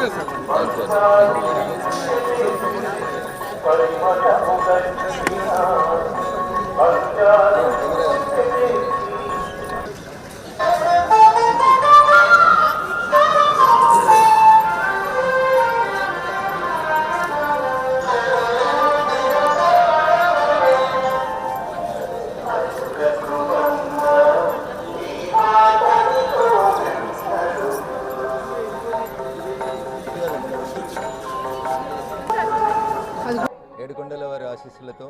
Thank you. ఏడుకొండల వారి ఆశీస్సులతో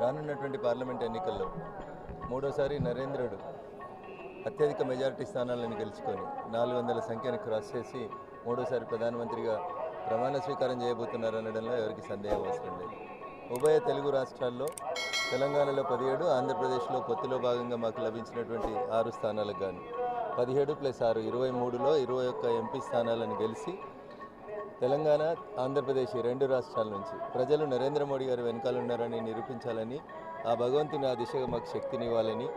రానున్నటువంటి పార్లమెంట్ ఎన్నికల్లో మూడోసారి నరేంద్రుడు అత్యధిక మెజారిటీ స్థానాలను గెలుచుకొని నాలుగు వందల సంఖ్యను క్రాస్ చేసి మూడోసారి ప్రధానమంత్రిగా ప్రమాణ స్వీకారం చేయబోతున్నారు అనడంలో ఎవరికి సందేహం అవసరం లేదు. ఉభయ తెలుగు రాష్ట్రాల్లో తెలంగాణలో పదిహేడు ఆంధ్రప్రదేశ్లో పొత్తులో భాగంగా మాకు లభించినటువంటి ఆరు స్థానాలకు గాను పదిహేడు ప్లస్ ఆరు ఇరవై మూడులో ఇరవై ఒక్క ఎంపీ స్థానాలను గెలిచి తెలంగాణ ఆంధ్రప్రదేశ్ రెండు రాష్ట్రాల నుంచి ప్రజలు నరేంద్ర మోడీ గారు వెనకాల ఉన్నారని నిరూపించాలని ఆ భగవంతుని ఆ దిశగా మాకు శక్తినివ్వాలని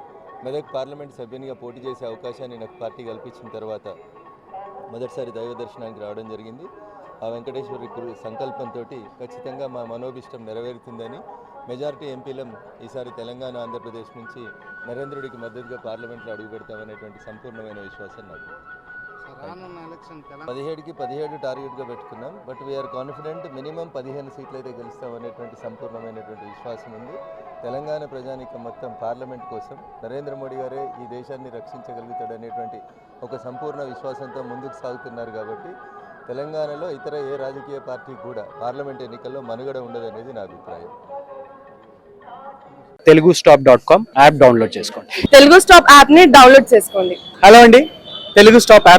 మెదక్ పార్లమెంట్ సభ్యునిగా పోటీ చేసే అవకాశాన్ని నాకు పార్టీ కల్పించిన తర్వాత మొదటిసారి దైవ దర్శనానికి రావడం జరిగింది. ఆ వెంకటేశ్వరి గురు సంకల్పంతో ఖచ్చితంగా మా మనోభిష్టం నెరవేరుతుందని మెజారిటీ ఎంపీలం ఈసారి తెలంగాణ ఆంధ్రప్రదేశ్ నుంచి నరేంద్రుడికి మద్దతుగా పార్లమెంట్లో అడుగు పెడతామనేటువంటి సంపూర్ణమైన విశ్వాసం నాకు. పదిహేడుకి పదిహేడు టార్గెట్గా పెట్టుకున్నాం. బట్ వీఆర్ కాన్ఫిడెంట్ మినిమం పదిహేను సీట్లు అయితే గెలుస్తామనేటువంటి సంపూర్ణమైనటువంటి విశ్వాసం ఉంది. తెలంగాణ ప్రజానికం మొత్తం పార్లమెంట్ కోసం నరేంద్ర మోడీ గారే ఈ దేశాన్ని రక్షించగలుగుతాడనేటువంటి ఒక సంపూర్ణ విశ్వాసంతో ముందుకు సాగుతున్నారు కాబట్టి తెలంగాణలో ఇతర ఏ రాజకీయ పార్టీ కూడా పార్లమెంట్ ఎన్నికల్లో మనుగడ ఉండదనేది నా అభిప్రాయం. Telugu stop dot com app download చేసుకోండి. తెలుగు స్టాప్ యాప్ని డౌన్లోడ్ చేసుకోండి. హలో అండి. Telugu stop app